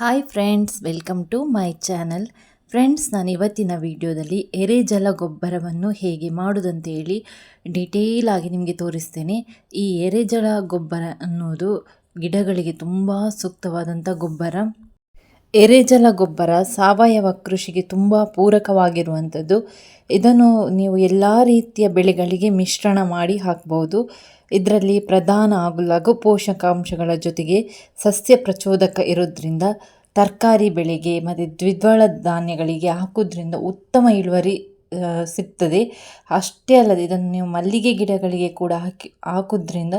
Hi friends welcome to my channel friends ನಾನು ಇವತ್ತಿನ ವಿಡಿಯೋದಲ್ಲಿ ಎರೆಜಲ ಗೊಬ್ಬರವನ್ನು ಹೇಗೆ ಮಾಡೋದಂತೇಳಿ ಡಿಟೇಲ್ ಆಗಿ ನಿಮಗೆ ತೋರಿಸ್ತೇನೆ. ಈ ಎರೆಜಲ ಗೊಬ್ಬರ ಅನ್ನೋದು ಗಿಡಗಳಿಗೆ ತುಂಬ ಸೂಕ್ತವಾದಂಥ ಗೊಬ್ಬರ. ಎರೆಜಲ ಗೊಬ್ಬರ ಸಾವಯವ ಕೃಷಿಗೆ ತುಂಬ ಪೂರಕವಾಗಿರುವಂಥದ್ದು. ಇದನ್ನು ನೀವು ಎಲ್ಲ ರೀತಿಯ ಬೆಳೆಗಳಿಗೆ ಮಿಶ್ರಣ ಮಾಡಿ ಹಾಕ್ಬೋದು. ಇದರಲ್ಲಿ ಪ್ರಧಾನ ಹಾಗೂ ಲಘು ಪೋಷಕಾಂಶಗಳ ಜೊತೆಗೆ ಸಸ್ಯ ಪ್ರಚೋದಕ ಇರೋದ್ರಿಂದ ತರಕಾರಿ ಬೆಳೆಗೆ ಮತ್ತು ದ್ವಿದಳ ಧಾನ್ಯಗಳಿಗೆ ಹಾಕೋದ್ರಿಂದ ಉತ್ತಮ ಇಳುವರಿ ಸಿಗ್ತದೆ. ಅಷ್ಟೇ ಅಲ್ಲದೆ ಇದನ್ನು ನೀವು ಮಲ್ಲಿಗೆ ಗಿಡಗಳಿಗೆ ಕೂಡ ಹಾಕಿ, ಹಾಕೋದ್ರಿಂದ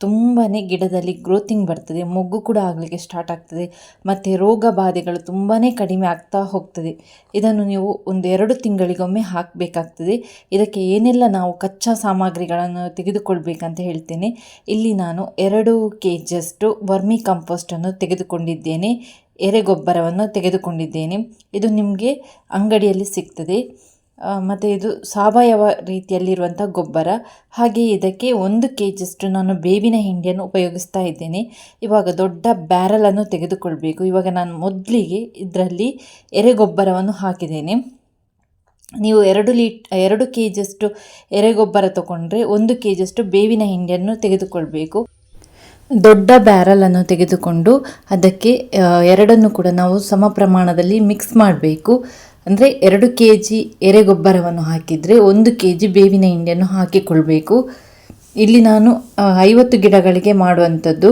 ತುಂಬಾ ಗಿಡದಲ್ಲಿ ಗ್ರೋತಿಂಗ್ ಬರ್ತದೆ. ಮೊಗ್ಗು ಕೂಡ ಆಗಲಿಕ್ಕೆ ಸ್ಟಾರ್ಟ್ ಆಗ್ತದೆ. ಮತ್ತು ರೋಗ ಬಾಧೆಗಳು ತುಂಬಾ ಕಡಿಮೆ ಆಗ್ತಾ ಹೋಗ್ತದೆ. ಇದನ್ನು ನೀವು ಒಂದು ಎರಡು ತಿಂಗಳಿಗೊಮ್ಮೆ ಹಾಕಬೇಕಾಗ್ತದೆ. ಇದಕ್ಕೆ ಏನೆಲ್ಲ ನಾವು ಕಚ್ಚಾ ಸಾಮಗ್ರಿಗಳನ್ನು ತೆಗೆದುಕೊಳ್ಬೇಕಂತ ಹೇಳ್ತೇನೆ. ಇಲ್ಲಿ ನಾನು ಎರಡು ಕೆ ಜಿಯಷ್ಟು ವರ್ಮಿ ಕಂಪೋಸ್ಟನ್ನು ತೆಗೆದುಕೊಂಡಿದ್ದೇನೆ. ಎರೆಗೊಬ್ಬರವನ್ನು ತೆಗೆದುಕೊಂಡಿದ್ದೇನೆ. ಇದು ನಿಮಗೆ ಅಂಗಡಿಯಲ್ಲಿ ಸಿಗ್ತದೆ. ಮತ್ತು ಇದು ಸಾವಯವ ರೀತಿಯಲ್ಲಿರುವಂಥ ಗೊಬ್ಬರ. ಹಾಗೆ ಇದಕ್ಕೆ ಒಂದು ಕೆ ಜಿಯಷ್ಟು ನಾನು ಬೇವಿನ ಹಿಂಡಿಯನ್ನು ಉಪಯೋಗಿಸ್ತಾ ಇದ್ದೇನೆ. ಇವಾಗ ದೊಡ್ಡ ಬ್ಯಾರಲನ್ನು ತೆಗೆದುಕೊಳ್ಬೇಕು. ಇವಾಗ ನಾನು ಮೊದಲಿಗೆ ಇದರಲ್ಲಿ ಎರೆಗೊಬ್ಬರವನ್ನು ಹಾಕಿದ್ದೇನೆ. ನೀವು ಎರಡು ಲೀಟ್, ಎರಡು ಕೆ ಜಿಯಷ್ಟು ಎರೆಗೊಬ್ಬರ ತಗೊಂಡ್ರೆ ಒಂದು ಕೆ ಜಿಯಷ್ಟು ಬೇವಿನ ಹಿಂಡಿಯನ್ನು ತೆಗೆದುಕೊಳ್ಬೇಕು. ದೊಡ್ಡ ಬ್ಯಾರಲನ್ನು ತೆಗೆದುಕೊಂಡು ಅದಕ್ಕೆ ಎರಡನ್ನು ಕೂಡ ನಾವು ಸಮ ಪ್ರಮಾಣದಲ್ಲಿ ಮಿಕ್ಸ್ ಮಾಡಬೇಕು. ಅಂದರೆ ಎರಡು ಕೆ ಜಿ ಎರೆಗೊಬ್ಬರವನ್ನು ಹಾಕಿದರೆ ಒಂದು ಕೆ ಜಿ ಬೇವಿನ ಹಿಂಡಿಯನ್ನು ಹಾಕಿಕೊಳ್ಬೇಕು. ಇಲ್ಲಿ ನಾನು ಐವತ್ತು ಗಿಡಗಳಿಗೆ ಮಾಡುವಂಥದ್ದು.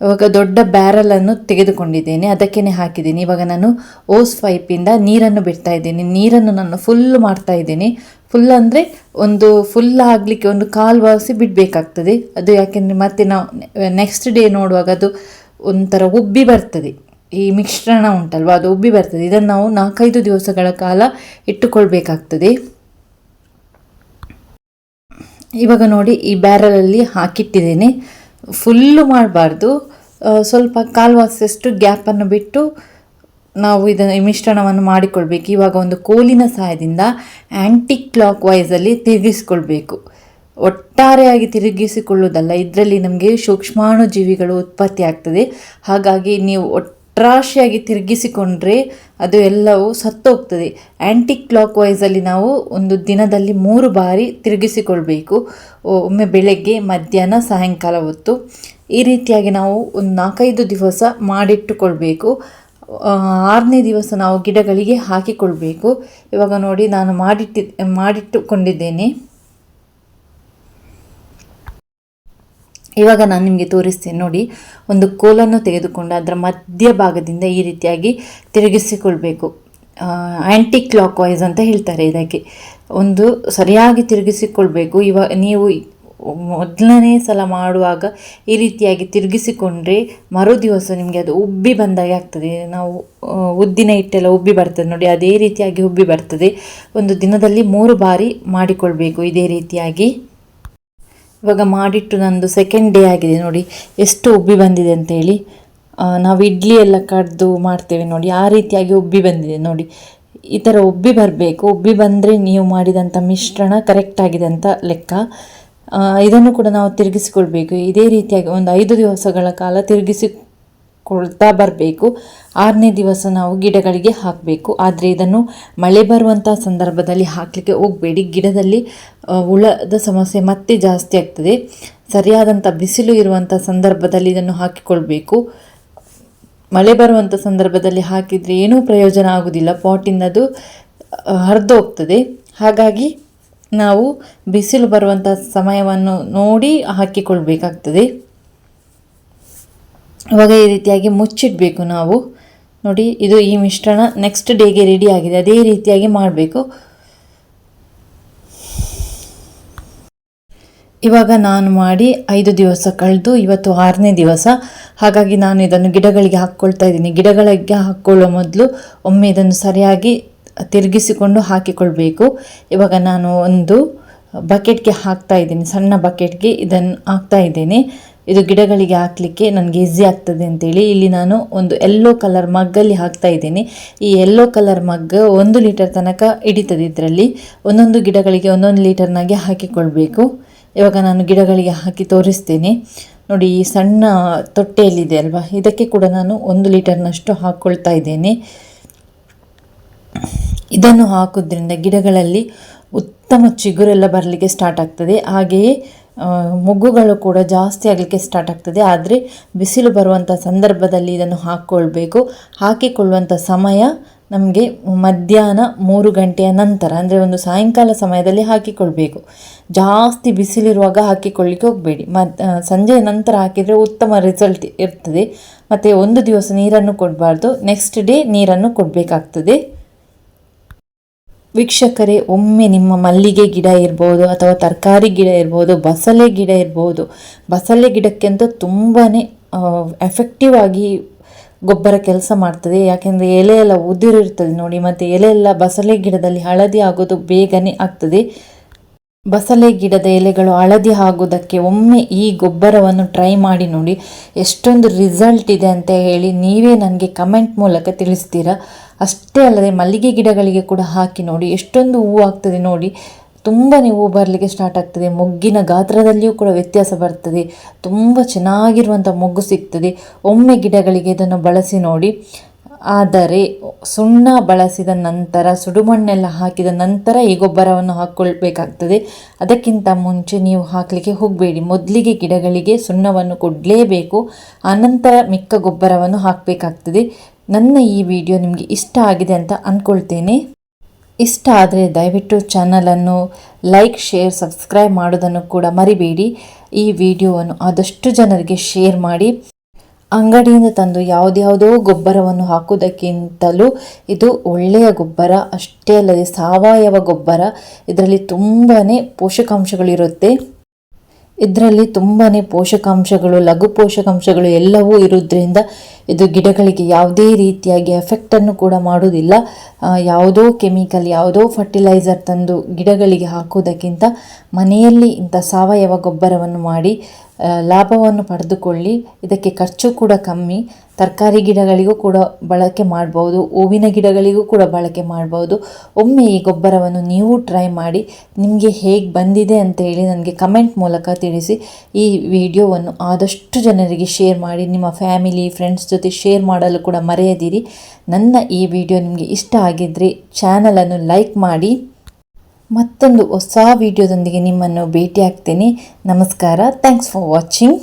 ಇವಾಗ ದೊಡ್ಡ ಬ್ಯಾರಲನ್ನು ತೆಗೆದುಕೊಂಡಿದ್ದೇನೆ ಅದಕ್ಕೇ ಹಾಕಿದ್ದೀನಿ. ಇವಾಗ ನಾನು ಓಸ್ ಪೈಪಿಂದ ನೀರನ್ನು ಬಿಡ್ತಾ ಇದ್ದೀನಿ. ನೀರನ್ನು ನಾನು ಫುಲ್ ಮಾಡ್ತಾ ಇದ್ದೀನಿ. ಫುಲ್ ಅಂದರೆ ಒಂದು ಫುಲ್ ಆಗಲಿಕ್ಕೆ ಒಂದು ಕಾಲು ವಾಸಿ ಬಿಡಬೇಕಾಗ್ತದೆ. ಅದು ಯಾಕೆಂದರೆ ಮತ್ತೆ ನಾವು ನೆಕ್ಸ್ಟ್ ಡೇ ನೋಡುವಾಗ ಅದು ಒಂಥರ ಉಬ್ಬಿ ಬರ್ತದೆ. ಈ ಮಿಶ್ರಣ ಉಂಟಲ್ವ? ಅದು ಉಬ್ಬಿ ಬರ್ತದೆ. ಇದನ್ನು ನಾವು ನಾಲ್ಕೈದು ದಿವಸಗಳ ಕಾಲ ಇಟ್ಟುಕೊಳ್ಬೇಕಾಗ್ತದೆ. ಇವಾಗ ನೋಡಿ, ಈ ಬ್ಯಾರಲಲ್ಲಿ ಹಾಕಿಟ್ಟಿದ್ದೇನೆ. ಫುಲ್ಲು ಮಾಡಬಾರ್ದು. ಸ್ವಲ್ಪ ಕಾಲ್ವಾಸಷ್ಟು ಗ್ಯಾಪನ್ನು ಬಿಟ್ಟು ನಾವು ಇದನ್ನು ಈ ಮಿಶ್ರಣವನ್ನು ಮಾಡಿಕೊಳ್ಬೇಕು. ಇವಾಗ ಒಂದು ಕೋಲಿನ ಸಹಾಯದಿಂದ ಆ್ಯಂಟಿ ಕ್ಲಾಕ್ ವೈಸಲ್ಲಿ ತಿರುಗಿಸ್ಕೊಳ್ಬೇಕು. ಒಟ್ಟಾರೆಯಾಗಿ ತಿರುಗಿಸಿಕೊಳ್ಳುವುದಲ್ಲ, ಇದರಲ್ಲಿ ನಮಗೆ ಸೂಕ್ಷ್ಮಾಣು ಜೀವಿಗಳು ಉತ್ಪತ್ತಿ ಆಗ್ತದೆ. ಹಾಗಾಗಿ ನೀವು ಒಟ್ರಾಶಿಯಾಗಿ ತಿರುಗಿಸಿಕೊಂಡ್ರೆ ಅದು ಎಲ್ಲವೂ ಸತ್ತೋಗ್ತದೆ. ಆ್ಯಂಟಿ ಕ್ಲಾಕ್ ವೈಸಲ್ಲಿ ನಾವು ಒಂದು ದಿನದಲ್ಲಿ ಮೂರು ಬಾರಿ ತಿರುಗಿಸಿಕೊಳ್ಬೇಕು. ಒಮ್ಮೆ ಬೆಳಗ್ಗೆ, ಮಧ್ಯಾಹ್ನ, ಸಾಯಂಕಾಲ ಹೊತ್ತು. ಈ ರೀತಿಯಾಗಿ ನಾವು ಒಂದು ನಾಲ್ಕೈದು ದಿವಸ ಮಾಡಿಟ್ಟುಕೊಳ್ಬೇಕು. ಆರನೇ ದಿವಸ ನಾವು ಗಿಡಗಳಿಗೆ ಹಾಕಿಕೊಳ್ಬೇಕು. ಇವಾಗ ನೋಡಿ ನಾನು ಮಾಡಿಟ್ಟಿ, ಮಾಡಿಟ್ಟುಕೊಂಡಿದ್ದೇನೆ. ಇವಾಗ ನಾನು ನಿಮಗೆ ತೋರಿಸ್ತೇನೆ ನೋಡಿ. ಒಂದು ಕೋಲನ್ನು ತೆಗೆದುಕೊಂಡು ಅದರ ಮಧ್ಯಭಾಗದಿಂದ ಈ ರೀತಿಯಾಗಿ ತಿರುಗಿಸಿಕೊಳ್ಬೇಕು. ಆ್ಯಂಟಿ ಕ್ಲಾಕ್ ವೈಸ್ ಅಂತ ಹೇಳ್ತಾರೆ ಇದಕ್ಕೆ. ಒಂದು ಸರಿಯಾಗಿ ತಿರುಗಿಸಿಕೊಳ್ಬೇಕು. ಇವಾಗ ನೀವು ಮೊದಲನೇ ಸಲ ಮಾಡುವಾಗ ಈ ರೀತಿಯಾಗಿ ತಿರುಗಿಸಿಕೊಂಡ್ರೆ ಮರು ದಿವಸ ನಿಮಗೆ ಅದು ಉಬ್ಬಿ ಬಂದಾಗೆ ಆಗ್ತದೆ. ನಾವು ಉದ್ದಿನ ಹಿಟ್ಟೆಲ್ಲ ಉಬ್ಬಿ ಬರ್ತದೆ ನೋಡಿ. ಅದೇ ರೀತಿಯಾಗಿ ಉಬ್ಬಿ ಬರ್ತದೆ. ಒಂದು ದಿನದಲ್ಲಿ ಮೂರು ಬಾರಿ ಮಾಡಿಕೊಳ್ಬೇಕು ಇದೇ ರೀತಿಯಾಗಿ. ಇವಾಗ ಮಾಡಿಟ್ಟು ನಂದು ಸೆಕೆಂಡ್ ಡೇ ಆಗಿದೆ ನೋಡಿ, ಎಷ್ಟು ಉಬ್ಬಿ ಬಂದಿದೆ ಅಂತೇಳಿ ನಾವು ಇಡ್ಲಿ ಎಲ್ಲ ಕಡ್ದು ಮಾಡ್ತೇವೆ ನೋಡಿ, ಆ ರೀತಿಯಾಗಿ ಉಬ್ಬಿ ಬಂದಿದೆ ನೋಡಿ. ಈ ಥರ ಉಬ್ಬಿ ಬರಬೇಕು, ಉಬ್ಬಿ ಬಂದರೆ ನೀವು ಮಾಡಿದಂಥ ಮಿಶ್ರಣ ಕರೆಕ್ಟ್ ಆಗಿದೆ ಅಂತ ಲೆಕ್ಕ. ಇದನ್ನು ಕೂಡ ನಾವು ತಿರುಗಿಸಿಕೊಳ್ಬೇಕು. ಇದೇ ರೀತಿಯಾಗಿ ಒಂದು ಐದು ದಿವಸಗಳ ಕಾಲ ತಿರುಗಿಸಿಕೊಳ್ತಾ ಬರಬೇಕು. ಆರನೇ ದಿವಸ ನಾವು ಗಿಡಗಳಿಗೆ ಹಾಕಬೇಕು. ಆದರೆ ಇದನ್ನು ಮಳೆ ಬರುವಂಥ ಸಂದರ್ಭದಲ್ಲಿ ಹಾಕಲಿಕ್ಕೆ ಹೋಗಬೇಡಿ. ಗಿಡದಲ್ಲಿ ಹುಳದ ಸಮಸ್ಯೆ ಮತ್ತೆ ಜಾಸ್ತಿ ಆಗ್ತದೆ. ಸರಿಯಾದಂಥ ಬಿಸಿಲು ಇರುವಂಥ ಸಂದರ್ಭದಲ್ಲಿ ಇದನ್ನು ಹಾಕಿಕೊಳ್ಬೇಕು. ಮಳೆ ಬರುವಂಥ ಸಂದರ್ಭದಲ್ಲಿ ಹಾಕಿದರೆ ಏನೂ ಪ್ರಯೋಜನ ಆಗುವುದಿಲ್ಲ ಪಾಟಿಂದ ಅದು ಹರಿದು ಹೋಗ್ತದೆ. ಹಾಗಾಗಿ ನಾವು ಬಿಸಿಲು ಬರುವಂಥ ಸಮಯವನ್ನು ನೋಡಿ ಹಾಕಿಕೊಳ್ಬೇಕಾಗ್ತದೆ. ಇವಾಗ ಈ ರೀತಿಯಾಗಿ ಮುಚ್ಚಿಡಬೇಕು ನಾವು. ನೋಡಿ, ಇದು ಈ ಮಿಶ್ರಣ ನೆಕ್ಸ್ಟ್ ಡೇಗೆ ರೆಡಿ ಆಗಿದೆ. ಅದೇ ರೀತಿಯಾಗಿ ಮಾಡಬೇಕು. ಇವಾಗ ನಾನು ಮಾಡಿ ಐದು ದಿವಸ ಕಳೆದು ಇವತ್ತು ಆರನೇ ದಿವಸ. ಹಾಗಾಗಿ ನಾನು ಇದನ್ನು ಗಿಡಗಳಿಗೆ ಹಾಕ್ಕೊಳ್ತಾ ಇದ್ದೀನಿ. ಗಿಡಗಳಿಗೆ ಹಾಕ್ಕೊಳ್ಳೋ ಮೊದಲು ಒಮ್ಮೆ ಇದನ್ನು ಸರಿಯಾಗಿ ತಿರುಗಿಸಿಕೊಂಡು ಹಾಕಿಕೊಳ್ಬೇಕು. ಇವಾಗ ನಾನು ಒಂದು ಬಕೆಟ್ಗೆ ಹಾಕ್ತಾ ಇದ್ದೀನಿ. ಸಣ್ಣ ಬಕೆಟ್ಗೆ ಇದನ್ನು ಹಾಕ್ತಾ ಇದ್ದೇನೆ. ಇದು ಗಿಡಗಳಿಗೆ ಹಾಕಲಿಕ್ಕೆ ನನಗೆ ಈಸಿ ಆಗ್ತದೆ ಅಂತೇಳಿ ಇಲ್ಲಿ ನಾನು ಒಂದು ಎಲ್ಲೋ ಕಲರ್ ಮಗ್ಗಲ್ಲಿ ಹಾಕ್ತಾ ಇದ್ದೀನಿ. ಈ ಎಲ್ಲೋ ಕಲರ್ ಮಗ್ ಒಂದು ಲೀಟರ್ ತನಕ ಹಿಡಿತದೆ ಇದರಲ್ಲಿ. ಒಂದೊಂದು ಗಿಡಗಳಿಗೆ ಒಂದೊಂದು ಲೀಟರ್ನಾಗೆ ಹಾಕಿಕೊಳ್ಬೇಕು. ಇವಾಗ ನಾನು ಗಿಡಗಳಿಗೆ ಹಾಕಿ ತೋರಿಸ್ತೇನೆ. ನೋಡಿ, ಈ ಸಣ್ಣ ತೊಟ್ಟೆಯಲ್ಲಿದೆ ಅಲ್ವಾ? ಇದಕ್ಕೆ ಕೂಡ ನಾನು ಒಂದು ಲೀಟರ್ನಷ್ಟು ಹಾಕ್ಕೊಳ್ತಾ ಇದ್ದೇನೆ. ಇದನ್ನು ಹಾಕೋದ್ರಿಂದ ಗಿಡಗಳಲ್ಲಿ ಉತ್ತಮ ಚಿಗುರೆಲ್ಲ ಬರಲಿಕ್ಕೆ ಸ್ಟಾರ್ಟ್ ಆಗ್ತದೆ. ಹಾಗೆಯೇ ಮೊಗ್ಗುಗಳು ಕೂಡ ಜಾಸ್ತಿ ಆಗಲಿಕ್ಕೆ ಸ್ಟಾರ್ಟ್ ಆಗ್ತದೆ. ಆದರೆ ಬಿಸಿಲು ಬರುವಂಥ ಸಂದರ್ಭದಲ್ಲಿ ಇದನ್ನು ಹಾಕ್ಕೊಳ್ಬೇಕು ಹಾಕಿಕೊಳ್ಳುವಂಥ ಸಮಯ ನಮಗೆ ಮಧ್ಯಾಹ್ನ ಮೂರು ಗಂಟೆಯ ನಂತರ, ಅಂದರೆ ಒಂದು ಸಾಯಂಕಾಲ ಸಮಯದಲ್ಲಿ ಹಾಕಿಕೊಳ್ಬೇಕು. ಜಾಸ್ತಿ ಬಿಸಿಲಿರುವಾಗ ಹಾಕಿಕೊಳ್ಳಿಕ್ಕೆ ಹೋಗಬೇಡಿ. ಮತ್ ಸಂಜೆಯ ನಂತರ ಹಾಕಿದರೆ ಉತ್ತಮ ರಿಸಲ್ಟ್ ಇರ್ತದೆ. ಮತ್ತು ಒಂದು ದಿವಸ ನೀರನ್ನು ಕೊಡಬಾರ್ದು. ನೆಕ್ಸ್ಟ್ ಡೇ ನೀರನ್ನು ಕೊಡಬೇಕಾಗ್ತದೆ. ವೀಕ್ಷಕರೇ, ಒಮ್ಮೆ ನಿಮ್ಮ ಮಲ್ಲಿಗೆ ಗಿಡ ಇರ್ಬೋದು ಅಥವಾ ತರಕಾರಿ ಗಿಡ ಇರ್ಬೋದು, ಬಸಳೆ ಗಿಡ ಇರ್ಬೋದು. ಬಸಳೆ ಗಿಡಕ್ಕೆಂತ ತುಂಬಾ ಎಫೆಕ್ಟಿವ್ ಆಗಿ ಗೊಬ್ಬರ ಕೆಲಸ ಮಾಡ್ತದೆ. ಯಾಕೆಂದರೆ ಎಲೆ ಎಲ್ಲ ಉದುರಿರ್ತದೆ ನೋಡಿ, ಮತ್ತು ಎಲೆ ಎಲ್ಲ ಬಸಳೆ ಗಿಡದಲ್ಲಿ ಹಳದಿ ಆಗೋದು ಬೇಗನೆ ಆಗ್ತದೆ. ಬಸಳೆ ಗಿಡದ ಎಲೆಗಳು ಹಳದಿ ಆಗುವುದಕ್ಕೆ ಒಮ್ಮೆ ಈ ಗೊಬ್ಬರವನ್ನು ಟ್ರೈ ಮಾಡಿ ನೋಡಿ ಎಷ್ಟೊಂದು ರಿಸಲ್ಟ್ ಇದೆ ಅಂತ ಹೇಳಿ ನೀವೇ ನನಗೆ ಕಮೆಂಟ್ ಮೂಲಕ ತಿಳಿಸ್ತೀರಾ? ಅಷ್ಟೇ ಅಲ್ಲದೆ ಮಲ್ಲಿಗೆ ಗಿಡಗಳಿಗೆ ಕೂಡ ಹಾಕಿ ನೋಡಿ ಎಷ್ಟೊಂದು ಹೂವು ಆಗ್ತದೆ ನೋಡಿ. ತುಂಬಾ ಹೂವು ಬರಲಿಕ್ಕೆ ಸ್ಟಾರ್ಟ್ ಆಗ್ತದೆ. ಮೊಗ್ಗಿನ ಗಾತ್ರದಲ್ಲಿಯೂ ಕೂಡ ವ್ಯತ್ಯಾಸ ಬರ್ತದೆ. ತುಂಬ ಚೆನ್ನಾಗಿರುವಂಥ ಮೊಗ್ಗು ಸಿಗ್ತದೆ. ಒಮ್ಮೆ ಗಿಡಗಳಿಗೆ ಇದನ್ನು ಬಳಸಿ ನೋಡಿ. ಆದರೆ ಸುಣ್ಣ ಬಳಸಿದ ನಂತರ, ಸುಡುಮಣ್ಣೆಲ್ಲ ಹಾಕಿದ ನಂತರ ಈ ಗೊಬ್ಬರವನ್ನು ಹಾಕ್ಕೊಳ್ಬೇಕಾಗ್ತದೆ. ಅದಕ್ಕಿಂತ ಮುಂಚೆ ನೀವು ಹಾಕಲಿಕ್ಕೆ ಹೋಗಬೇಡಿ. ಮೊದಲಿಗೆ ಗಿಡಗಳಿಗೆ ಸುಣ್ಣವನ್ನು ಕೊಡಲೇಬೇಕು. ಆನಂತರ ಮಿಕ್ಕ ಗೊಬ್ಬರವನ್ನು ಹಾಕಬೇಕಾಗ್ತದೆ. ನನ್ನ ಈ ವಿಡಿಯೋ ನಿಮಗೆ ಇಷ್ಟ ಆಗಿದೆ ಅಂತ ಅಂದ್ಕೊಳ್ತೇನೆ ಇಷ್ಟ ಆದರೆ ದಯವಿಟ್ಟು ಚಾನಲನ್ನು ಲೈಕ್, ಶೇರ್, ಸಬ್ಸ್ಕ್ರೈಬ್ ಮಾಡೋದನ್ನು ಕೂಡ ಮರಿಬೇಡಿ. ಈ ವಿಡಿಯೋವನ್ನು ಆದಷ್ಟು ಜನರಿಗೆ ಶೇರ್ ಮಾಡಿ. ಅಂಗಡಿಯಿಂದ ತಂದು ಯಾವುದ್ಯಾವುದೋ ಗೊಬ್ಬರವನ್ನು ಹಾಕುವುದಕ್ಕಿಂತಲೂ ಇದು ಒಳ್ಳೆಯ ಗೊಬ್ಬರ, ಅಷ್ಟೇ ಅಲ್ಲದೆ ಸಾವಯವ ಗೊಬ್ಬರ. ಇದರಲ್ಲಿ ತುಂಬಾ ಪೋಷಕಾಂಶಗಳಿರುತ್ತೆ. ಇದರಲ್ಲಿ ತುಂಬಾ ಪೋಷಕಾಂಶಗಳು, ಲಘು ಪೋಷಕಾಂಶಗಳು ಎಲ್ಲವೂ ಇರುವುದರಿಂದ ಇದು ಗಿಡಗಳಿಗೆ ಯಾವುದೇ ರೀತಿಯಾಗಿ ಎಫೆಕ್ಟನ್ನು ಕೂಡ ಮಾಡುವುದಿಲ್ಲ. ಯಾವುದೋ ಕೆಮಿಕಲ್ ಯಾವುದೋ ಫರ್ಟಿಲೈಸರ್ ತಂದು ಗಿಡಗಳಿಗೆ ಹಾಕುವುದಕ್ಕಿಂತ ಮನೆಯಲ್ಲಿ ಇಂಥ ಸಾವಯವ ಗೊಬ್ಬರವನ್ನು ಮಾಡಿ ಲಾಭವನ್ನು ಪಡೆದುಕೊಳ್ಳಿ. ಇದಕ್ಕೆ ಖರ್ಚು ಕೂಡ ಕಮ್ಮಿ. ತರಕಾರಿ ಗಿಡಗಳಿಗೂ ಕೂಡ ಬಳಕೆ ಮಾಡ್ಬೋದು. ಹೂವಿನ ಗಿಡಗಳಿಗೂ ಕೂಡ ಬಳಕೆ ಮಾಡ್ಬೋದು. ಒಮ್ಮೆ ಈ ಗೊಬ್ಬರವನ್ನು ನೀವು ಟ್ರೈ ಮಾಡಿ, ನಿಮಗೆ ಹೇಗೆ ಬಂದಿದೆ ಅಂತ ಹೇಳಿ ನನಗೆ ಕಮೆಂಟ್ ಮೂಲಕ ತಿಳಿಸಿ. ಈ ವಿಡಿಯೋವನ್ನು ಆದಷ್ಟು ಜನರಿಗೆ ಶೇರ್ ಮಾಡಿ, ನಿಮ್ಮ ಫ್ಯಾಮಿಲಿ ಫ್ರೆಂಡ್ಸ್ ಜೊತೆ ಶೇರ್ ಮಾಡಲು ಕೂಡ ಮರೆಯದಿರಿ. ನನ್ನ ಈ ವಿಡಿಯೋ ನಿಮಗೆ ಇಷ್ಟ ಆಗಿದ್ದರೆ ಚಾನಲನ್ನು ಲೈಕ್ ಮಾಡಿ. ಮತ್ತೊಂದು ಹೊಸ ವಿಡಿಯೋದೊಂದಿಗೆ ನಿಮ್ಮನ್ನು ಭೇಟಿ ಆಗ್ತೇನೆ ನಮಸ್ಕಾರ. Thanks for watching